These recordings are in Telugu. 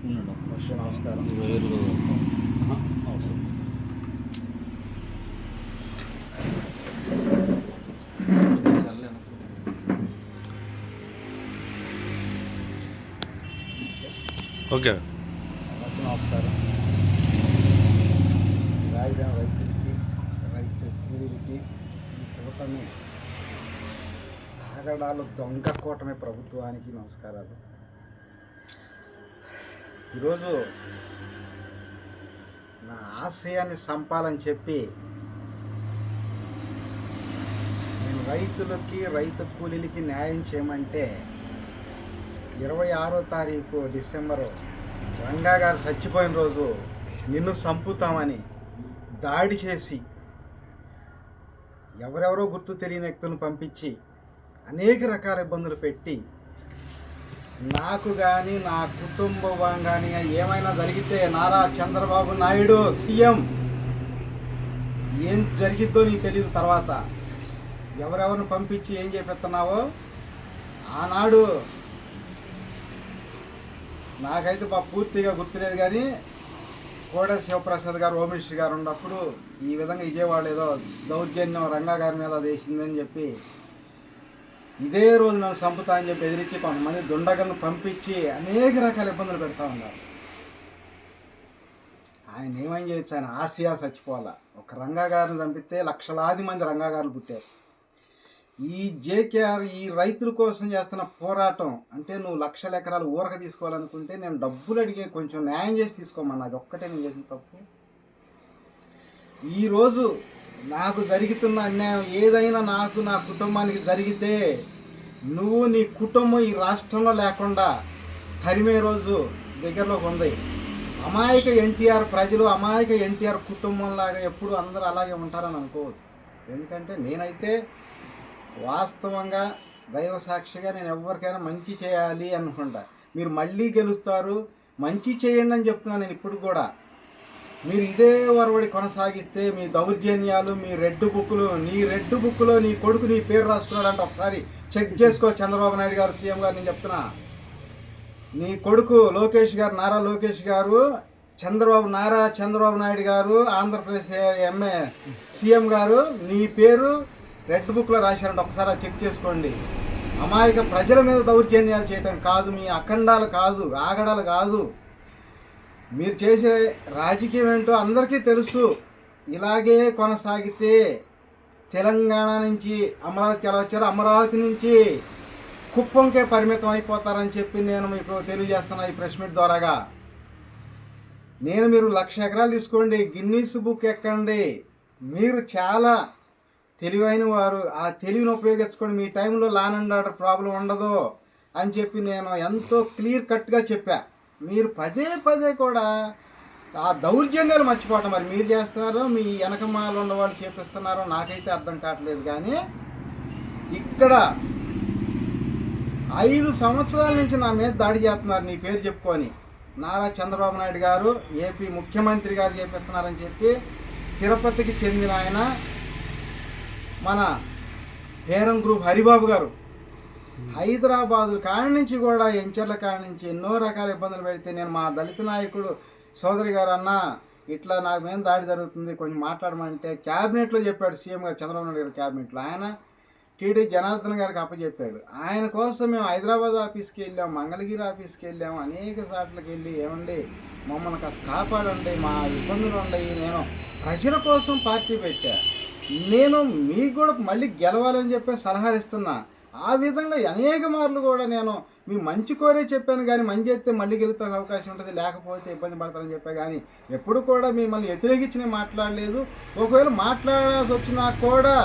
ఉన్నాడు ఫస్ట్ నమస్కారం వేరు అవసరం సర్లేనా ఓకే అందరికీ నమస్కారం రాజధాని రైతులకి రైతు కూలీలకి ఈ కూటమి ఆగడాలు దొంగ కూటమి ప్రభుత్వానికి నమస్కారాలు ఈరోజు నా ఆశయాన్ని సంపాలని చెప్పి నేను రైతులకి రైతు కూలీలకి న్యాయం చేయమంటే ఇరవై ఆరో తారీఖు డిసెంబరు రంగా గారు చచ్చిపోయిన రోజు నిన్ను చంపుతామని దాడి చేసి ఎవరెవరో గుర్తు తెలియని వ్యక్తులను పంపించి అనేక రకాల ఇబ్బందులు పెట్టి నాకు కానీ నా కుటుంబం కానీ ఏమైనా జరిగితే నారా చంద్రబాబు నాయుడు సీఎం. ఏం జరిగిద్దో నీకు తెలియదు తర్వాత. ఎవరెవరిని పంపించి ఏం చేపిస్తున్నావో ఆనాడు నాకైతే బా పూర్తిగా గుర్తులేదు కానీ కోడ శివప్రసాద్ గారు హోమ్ మినిస్టర్ గారు ఉన్నప్పుడు ఈ విధంగా విజయవాడ ఏదో దౌర్జన్యం రంగా గారి మీద వేసిందని చెప్పి ఇదే రోజు నన్ను చంపుతా అని చెప్పి ఎదిరించి కొంతమంది దుండగలను పంపించి అనేక రకాల ఇబ్బందులు పెడతా ఉన్నారు. ఆయన ఏమని చేయొచ్చు? ఆయన ఆసియా చచ్చిపోవాలా? ఒక రంగాగారిని చంపితే లక్షలాది మంది రంగాగారులు పుట్టారు. ఈ జేకేఆర్ ఈ రైతుల కోసం చేస్తున్న పోరాటం అంటే నువ్వు లక్షల ఎకరాలు ఊరక తీసుకోవాలనుకుంటే నేను డబ్బులు అడిగే కొంచెం న్యాయం చేసి తీసుకోమన్నా. అది ఒక్కటే నేను చేసిన తప్పు. ఈరోజు నాకు జరుగుతున్న అన్యాయం ఏదైనా నాకు నా కుటుంబానికి జరిగితే నువ్వు నీ కుటుంబం ఈ రాష్ట్రంలో లేకుండా తరిమే రోజు దగ్గరలోకి ఉంది. అమాయక ఎన్టీఆర్ ప్రజలు అమాయక ఎన్టీఆర్ కుటుంబం లాగా ఎప్పుడు అందరూ అలాగే ఉంటారని అనుకోవద్దు. ఎందుకంటే నేనైతే వాస్తవంగా దైవ సాక్షిగా నేను ఎవరికైనా మంచి చేయాలి అనుకుంటా. మీరు మళ్ళీ గెలుస్తారు మంచి చేయండి అని చెప్తున్నాను నేను ఇప్పుడు కూడా. మీరు ఇదే వరవడి కొనసాగిస్తే మీ దౌర్జన్యాలు మీ రెడ్ బుక్లు నీ రెడ్ బుక్లో నీ కొడుకు నీ పేరు రాసుకున్నాడంటే ఒకసారి చెక్ చేసుకో చంద్రబాబు నాయుడు గారు సీఎం గారు నేను చెప్తున్నా. నీ కొడుకు లోకేష్ గారు నారా లోకేష్ గారు చంద్రబాబు నారా చంద్రబాబు నాయుడు గారు ఆంధ్రప్రదేశ్ ఎంఏ సీఎం గారు నీ పేరు రెడ్ బుక్లో రాశారంటే ఒకసారి చెక్ చేసుకోండి. అమాయక ప్రజల మీద దౌర్జన్యాలు చేయటం కాదు మీ అఖండాలు కాదు ఆగడాలు కాదు. మీరు చేసే రాజకీయం ఏంటో అందరికీ తెలుసు. ఇలాగే కొనసాగితే తెలంగాణ నుంచి అమరావతికి ఎలా వచ్చారో అమరావతి నుంచి కుప్పంకే పరిమితం అయిపోతారని చెప్పి నేను మీకు తెలియజేస్తున్నా ఈ ప్రెస్ మీట్ ద్వారాగా నేను మీరు లక్ష ఎకరాలు తీసుకోండి గిన్నీస్ బుక్ ఎక్కండి. మీరు చాలా తెలివైన వారు. ఆ తెలివిని ఉపయోగించుకొని మీ టైంలో లాన్ అండ్ ఆర్డర్ ప్రాబ్లం ఉండదు అని చెప్పి నేను ఎంతో క్లియర్ కట్గా చెప్పా. మీరు పదే పదే కూడా ఆ దౌర్జన్యాలు మర్చిపోవటం మరి మీరు చేస్తున్నారో మీ వెనకమాల ఉన్న వాళ్ళు చేపిస్తున్నారో నాకైతే అర్థం కావట్లేదు. కానీ ఇక్కడ ఐదు సంవత్సరాల నుంచి నా మీద దాడి చేస్తున్నారు నీ పేరు చెప్పుకొని. నారా చంద్రబాబు నాయుడు గారు ఏపీ ముఖ్యమంత్రి గారు చేపిస్తున్నారని చెప్పి తిరుపతికి చెందిన ఆయన మన హేరం గ్రూప్ హరిబాబు గారు Hmm. హైదరాబాదు కాడి నుంచి కూడా ఎంచర్ల కాడి నుంచి ఎన్నో రకాల ఇబ్బందులు పెడితే నేను మా దళిత నాయకుడు సోదరి గారు అన్న ఇట్లా నాకు మీద దాడి జరుగుతుంది కొంచెం మాట్లాడమంటే క్యాబినెట్లో చెప్పాడు సీఎం గారు చంద్రబాబు నాయుడు గారు క్యాబినెట్లో. ఆయన టీడీ జనార్దన్ గారికి అప్పచెప్పాడు. ఆయన కోసం మేము హైదరాబాద్ ఆఫీస్కి వెళ్ళాం మంగళగిరి ఆఫీస్కి వెళ్ళాము అనేక సార్లకి వెళ్ళి ఏమండి మమ్మల్ని కాస్త కాపాడండి మా ఇబ్బందులు ఉండయి నేను ప్రజల కోసం పార్టీ పెట్టా. నేను మీకు కూడా మళ్ళీ గెలవాలని చెప్పి సలహా ఇస్తున్నా. ఆ విధంగా అనేక మార్లు కూడా నేను మీ మంచి కోరే చెప్పాను కానీ మంచి చెప్తే మళ్ళీ గెలుతా అవకాశం ఉంటుంది లేకపోతే ఇబ్బంది పడతారని చెప్పా కానీ ఎప్పుడు కూడా మిమ్మల్ని వ్యతిరేకించి నేను మాట్లాడలేదు. ఒకవేళ మాట్లాడాల్సి వచ్చినా కూడా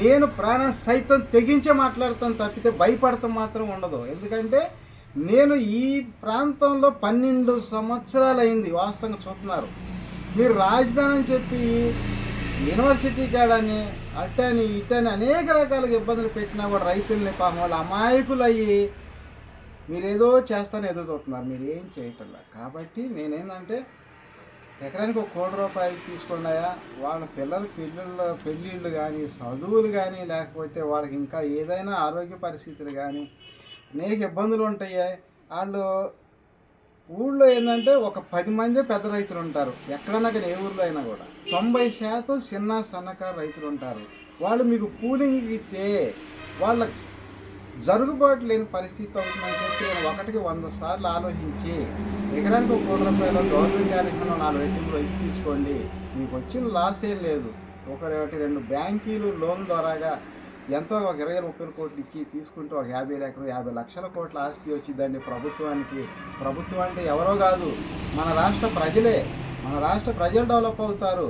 నేను ప్రాణం సైతం తెగించే మాట్లాడతాను తప్పితే భయపడతాం మాత్రం ఉండదు. ఎందుకంటే నేను ఈ ప్రాంతంలో పన్నెండు సంవత్సరాలు అయింది వాస్తవంగా చూస్తున్నారు. మీరు రాజధాని అని చెప్పి యూనివర్సిటీ కాడని అట్టని ఇట్టని అనేక రకాలుగా ఇబ్బందులు పెట్టినా కూడా రైతుల్ని పాపం వాళ్ళు అమాయకులు అయ్యి మీరేదో చేస్తాను ఎదురు మీరు ఏం చేయటంలా? కాబట్టి నేనేంటంటే ఎకరానికి ఒక కోటి రూపాయలు తీసుకున్నాయా? వాళ్ళ పిల్లల పిల్లల పెళ్ళిళ్ళు కానీ చదువులు కానీ లేకపోతే వాళ్ళకి ఇంకా ఏదైనా ఆరోగ్య పరిస్థితులు కానీ అనేక ఇబ్బందులు ఉంటాయి. వాళ్ళు ఊళ్ళో ఏంటంటే ఒక పది మంది పెద్ద రైతులు ఉంటారు. ఎక్కడన్నా కానీ ఏ ఊర్లో అయినా కూడా. తొంభై శాతం చిన్న సన్నకారు రైతులు ఉంటారు. వాళ్ళు మీకు కూలింగ్ ఇస్తే వాళ్ళకి జరుగుబాటు లేని పరిస్థితి అవుతుందని చెప్పి నేను ఒకటికి వంద సార్లు ఆలోచించి ఎకరానికి ఒక కోటి రూపాయలు గవర్నమెంట్ కార్యక్రమం నాలుగు రెట్టింపులు వచ్చి తీసుకోండి. మీకు వచ్చిన లాస్ ఏం లేదు. ఒకటి రెండు బ్యాంకీలు లోన్ ద్వారాగా ఎంతో ఒక ఇరవై ముప్పై కోట్లు ఇచ్చి తీసుకుంటే ఒక యాభై లక్షలు యాభై లక్షల కోట్ల ఆస్తి వచ్చిందండి ప్రభుత్వానికి. ప్రభుత్వం అంటే ఎవరో కాదు మన రాష్ట్ర ప్రజలే. మన రాష్ట్ర ప్రజలు డెవలప్ అవుతారు.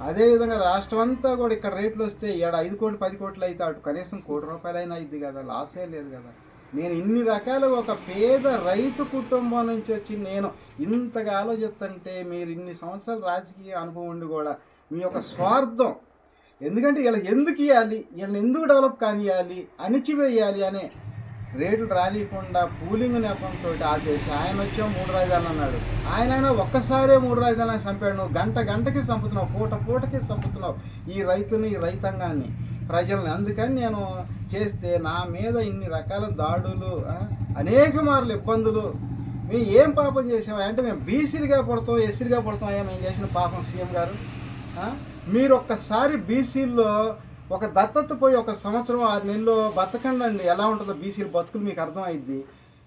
అదేవిధంగా రాష్ట్రం అంతా కూడా ఇక్కడ రేట్లు వస్తే ఏడ ఐదు కోట్లు పది కోట్లు అయితే అటు కనీసం కోటి రూపాయలైనా అయింది కదా లాసే లేదు కదా. నేను ఇన్ని రకాలుగా ఒక పేద రైతు కుటుంబం నుంచి వచ్చి నేను ఇంతగా ఆలోచిస్తుంటే మీరు ఇన్ని సంవత్సరాల రాజకీయ అనుభవం ఉండి కూడా మీ యొక్క స్వార్థం ఎందుకంటే వీళ్ళ ఎందుకు ఇవ్వాలి వీళ్ళని ఎందుకు డెవలప్ కానియాలి అణిచివేయాలి అనే రేట్లు రానియకుండా పూలింగ్ నెపంతో ఆపేసి ఆయన వచ్చే మూడు రాజధానులు అన్నాడు. ఆయన అయినా ఒక్కసారే మూడు రాజధానులు చంపాడు. నువ్వు గంట గంటకి చంపుతున్నావు పూట పూటకి చంపుతున్నావు ఈ రైతుని ఈ రైతాంగాన్ని ప్రజల్ని. అందుకని నేను చేస్తే నా మీద ఇన్ని రకాల దాడులు అనేక మార్లు ఇబ్బందులు. మేము ఏం పాపం చేసామా అంటే మేము బీసీలుగా పడతాం ఎస్సీలుగా పడతాం. అయ్యా మేము చేసిన పాపం సీఎం గారు మీరు ఒక్కసారి బీసీల్లో ఒక దత్తత పోయి ఒక సంవత్సరం ఆరు నెలలో బతకండి ఎలా ఉంటుందో బీసీల బతుకులు మీకు అర్థమైద్ది.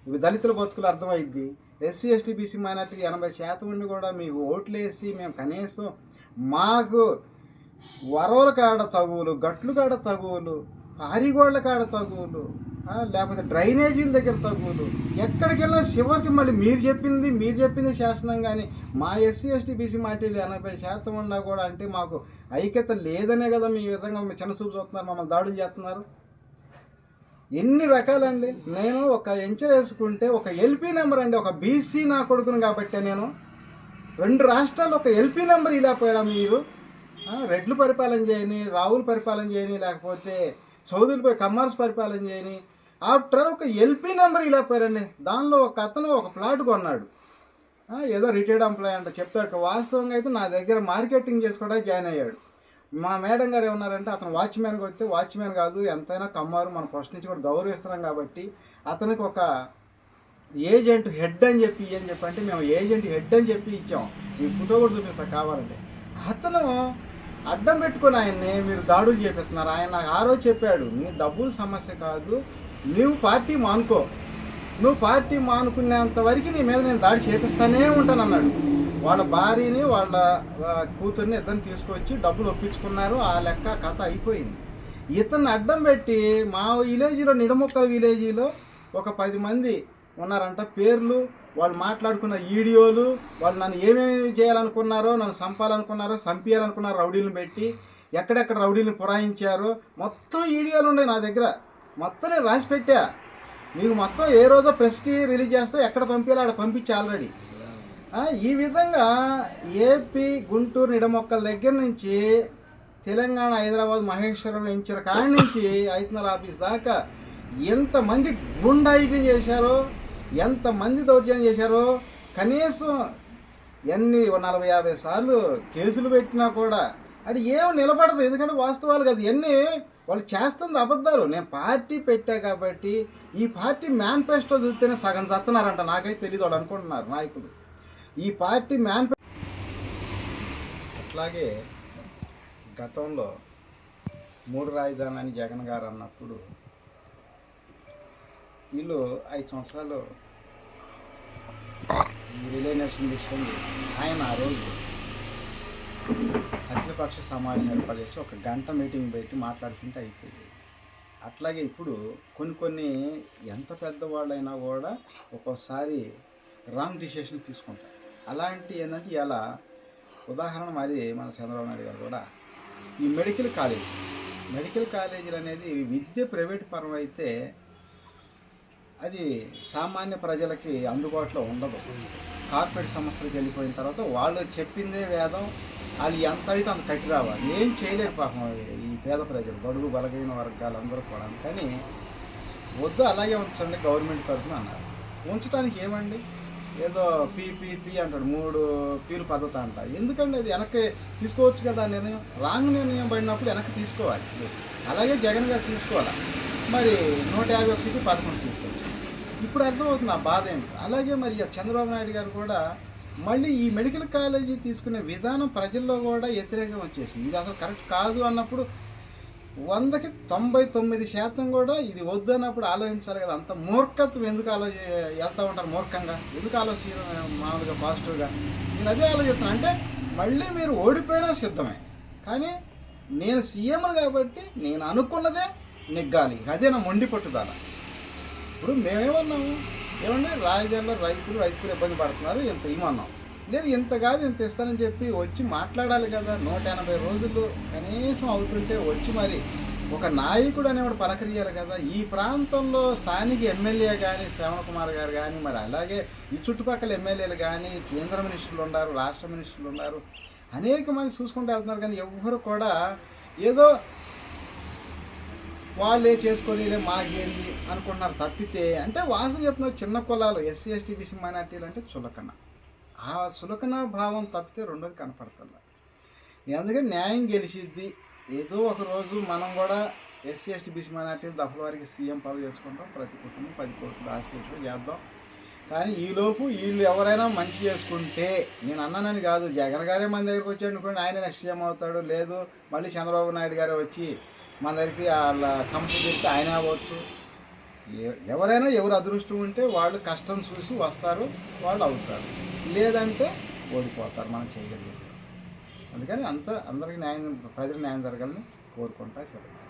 ఇవి దళితుల బతుకులు అర్థమైద్ది. ఎస్సీ ఎస్టీ బీసీ మైనార్టీ ఎనభై శాతం ఉండి కూడా మీకు ఓట్లు వేసి మేము కనీసం మాకు వరవల కాడ తగువులు గట్లు కాడ తగువులు పారిగోళ్ళ కాడ తగువులు లేకపోతే డ్రైనేజీల దగ్గర తగువులు ఎక్కడికి వెళ్ళినా చివరికి మళ్ళీ మీరు చెప్పింది మీరు చెప్పింది శాసనం కానీ మా ఎస్సీ ఎస్టీ బీసీ మాటీలు ఎనభై శాతం ఉన్నా కూడా అంటే మాకు ఐక్యత లేదనే కదా మీ విధంగా మీ చిన్న చూపు చూస్తున్నారు మమ్మల్ని దాడులు చేస్తున్నారు. ఎన్ని రకాలండి? నేను ఒక ఎంచర్ వేసుకుంటే ఒక ఎల్పీ నెంబర్ అండి ఒక బీసీ నా కొడుకును కాబట్టి నేను. రెండు రాష్ట్రాలు ఒక ఎల్పీ నెంబర్ ఇలా పోయారా మీరు రెడ్లు పరిపాలన చేయని రావులు పరిపాలన చేయని లేకపోతే చౌదరిపై కమ్మర్స్ పరిపాలన చేయని ఆఫ్టర్ ఒక ఎల్పీ నెంబర్ ఇలా పోయారండి దానిలో ఒక అతను ఒక ప్లాట్ కొన్నాడు. ఏదో రిటైర్డ్ ఎంప్లాయ్ అంట చెప్తాడు. వాస్తవంగా అయితే నా దగ్గర మార్కెటింగ్ చేసుకోవడానికి జాయిన్ అయ్యాడు. మా మేడం గారు ఏమన్నారంటే అతను వాచ్మ్యాన్కి వస్తే వాచ్మ్యాన్ కాదు ఎంతైనా కమ్మారు మనం ఫస్ట్ నుంచి కూడా గౌరవిస్తున్నాం కాబట్టి అతనికి ఒక ఏజెంట్ హెడ్ అని చెప్పి అని చెప్పి అంటే మేము ఏజెంట్ హెడ్ అని చెప్పి ఇచ్చాం. మీ ఫోటో కూడా చూపిస్తా కావాలంటే. అతను అడ్డం పెట్టుకొని ఆయన్ని మీరు దాడులు చేపిస్తున్నారు. ఆయన నాకు ఆ రోజు చెప్పాడు నీ డబ్బులు సమస్య కాదు నువ్వు పార్టీ మానుకో. నువ్వు పార్టీ మానుకునేంత వరకు నీ మీద నేను దాడి చేపిస్తానే ఉంటాను అన్నాడు. వాళ్ళ భార్యని వాళ్ళ కూతుర్ని ఇద్దరిని తీసుకొచ్చి డబ్బులు ఒప్పించుకున్నారు. ఆ లెక్క కథ అయిపోయింది. ఇతన్ని అడ్డం పెట్టి మా విలేజ్లో నిడముక్కల విలేజీలో ఒక పది మంది ఉన్నారంట. పేర్లు వాళ్ళు మాట్లాడుకున్న వీడియోలు వాళ్ళు నన్ను ఏమేమి చేయాలనుకున్నారో నన్ను చంపాలనుకున్నారో చంపేయాలనుకున్నారో రౌడీలను పెట్టి ఎక్కడెక్కడ రౌడీలను పురాయించారో మొత్తం వీడియోలు ఉన్నాయి నా దగ్గర. మొత్తం నేను రాసి పెట్టా. మీకు మొత్తం ఏ రోజో ప్రెస్కి రిలీజ్ చేస్తే ఎక్కడ పంపించాలో అక్కడ పంపించి ఆల్రెడీ. ఈ విధంగా ఏపీ గుంటూరు నిడమొక్కల దగ్గర నుంచి తెలంగాణ హైదరాబాద్ మహేశ్వరం వెంచర్ కాడి నుంచి ఐదున్నర ఆఫీస్ దాకా ఎంతమంది గుండాయిజం చేశారో ఎంతమంది దౌర్జన్యం చేశారో కనీసం ఎన్ని నలభై యాభై సార్లు కేసులు పెట్టినా కూడా అది ఏం నిలబడదు. ఎందుకంటే వాస్తవాలు కదా. ఇవన్నీ వాళ్ళు చేస్తుంది అబద్ధాలు. నేను పార్టీ పెట్టా కాబట్టి ఈ పార్టీ మేనిఫెస్టో చూస్తేనే సగం చస్తున్నారంట నాకైతే తెలియదు వాళ్ళు అనుకుంటున్నారు నాయకులు. ఈ పార్టీ మేనిఫెస్టో అట్లాగే గతంలో మూడు రాజధానులని జగన్ గారు అన్నప్పుడు వీళ్ళు ఐదు సంవత్సరాలు రిలే నర్సింగ్ విషయం ఆయన ఆ రోజు అఖిలపక్ష సమావేశం ఏర్పాటు చేసి ఒక గంట మీటింగ్ పెట్టి మాట్లాడుకుంటే అయిపోయింది. అట్లాగే ఇప్పుడు కొన్ని కొన్ని ఎంత పెద్దవాళ్ళైనా కూడా ఒక్కోసారి రాంగ్ డిసిషన్ తీసుకుంటారు. అలాంటి ఏంటంటే ఇలా ఉదాహరణ మరి మన చంద్రబాబు నాయుడు గారు కూడా ఈ మెడికల్ కాలేజ్ మెడికల్ కాలేజీలు అనేది విద్య ప్రైవేట్ పరం అయితే అది సామాన్య ప్రజలకి అందుబాటులో ఉండదు. కార్పొరేట్ సంస్థలకు వెళ్ళిపోయిన తర్వాత వాళ్ళు చెప్పిందే వేదం వాళ్ళు ఎంత అడిగితే అంత కట్టి రావాలి ఏం చేయలేరు పాపం. ఈ పేద ప్రజలు బడుగు బలగైన వర్గాలు అందరూ కూడా. కానీ వద్దు అలాగే ఉంచండి గవర్నమెంట్ తరఫున అన్నారు. ఉంచడానికి ఏమండి? ఏదో పీ పీ పీ అంటాడు. మూడు పీలు పద్ధతి అంట. ఎందుకండి అది? వెనక్కి తీసుకోవచ్చు కదా నిర్ణయం? రాంగ్ నిర్ణయం పడినప్పుడు వెనక్కి తీసుకోవాలి. అలాగే జగన్ గారు తీసుకోవాలి? మరి నూట యాభై ఒక సీట్లు పదకొండు సీట్లు ఇప్పుడు అర్థమవుతుంది ఆ బాధ ఏమిటి? అలాగే మరి చంద్రబాబు నాయుడు గారు కూడా మళ్ళీ ఈ మెడికల్ కాలేజీ తీసుకునే విధానం ప్రజల్లో కూడా వ్యతిరేకం వచ్చేసింది. ఇది అసలు కరెక్ట్ కాదు అన్నప్పుడు వందకి తొంభై తొమ్మిది శాతం కూడా ఇది వద్దు అన్నప్పుడు ఆలోచించాలి కదా. అంత మూర్ఖత్వం ఎందుకు ఆలోచి వెళ్తూ ఉంటారు మూర్ఖంగా? ఎందుకు ఆలోచించడం మామూలుగా పాజిటివ్గా నేను అదే ఆలోచిస్తున్నాను అంటే మళ్ళీ మీరు ఓడిపోయినా సిద్ధమే. కానీ నేను సీఎం కాబట్టి నేను అనుకున్నదే నెగ్గాలి. అదే నా మొండి పట్టుదల. ఇప్పుడు మేమేమన్నాము? ఏమంటే రాజధానిలో రైతులు రైతులు ఇబ్బంది పడుతున్నారు. ఇంత ఇమన్నాం లేదు ఇంత కాదు ఇంత ఇస్తానని చెప్పి వచ్చి మాట్లాడాలి కదా. నూట ఎనభై రోజులు కనీసం అవుతుంటే వచ్చి మరి ఒక నాయకుడు అనేవాడు పలకరియాలి కదా. ఈ ప్రాంతంలో స్థానిక ఎమ్మెల్యే కానీ శ్రవణ కుమార్ గారు కానీ మరి అలాగే ఈ చుట్టుపక్కల ఎమ్మెల్యేలు కానీ కేంద్ర మినిస్టర్లు ఉన్నారు రాష్ట్ర మినిస్టర్లు ఉన్నారు. అనేక మంది చూసుకుంటూ వెళ్తున్నారు కానీ ఎవ్వరు కూడా ఏదో వాళ్ళే చేసుకొని మాకేంది అనుకుంటున్నారు తప్పితే అంటే వాసన చెప్తున్నారు చిన్న కులాలు ఎస్సీ ఎస్టీ బీసీ మైనార్టీలు అంటే చులకన. ఆ చులకన భావం తప్పితే రెండోది కనపడుతుంది అందుకే న్యాయం గెలిచిద్ది. ఏదో ఒక రోజు మనం కూడా ఎస్సీ ఎస్టీ బీసీ మైనార్టీలు దఫల వారికి సీఎం పదవి చేసుకుంటాం ప్రతి కుటుంబం పది కోట్లు ఆస్తి చేసుకుని చేద్దాం. కానీ ఈలోపు వీళ్ళు ఎవరైనా మంచి చేసుకుంటే నేను అన్నానని కాదు జగన్ గారే మన దగ్గరికి వచ్చాడు అనుకోండి ఆయన నెక్స్ట్ సీఎం అవుతాడు. లేదు మళ్ళీ చంద్రబాబు నాయుడు గారే వచ్చి మనందరికీ వాళ్ళ సమస్య చెప్తే ఆయన అవ్వచ్చు. ఎ- ఎవరైనా ఎవరు అదృష్టం ఉంటే వాళ్ళు కష్టం చూసి వస్తారు వాళ్ళు అవుతారు. లేదంటే ఓడిపోతారు మనం చేయగలిగేది. అందుకని అంత అందరికీ న్యాయం ప్రజలకు న్యాయం జరగాలని కోరుకుంటా సెలవు.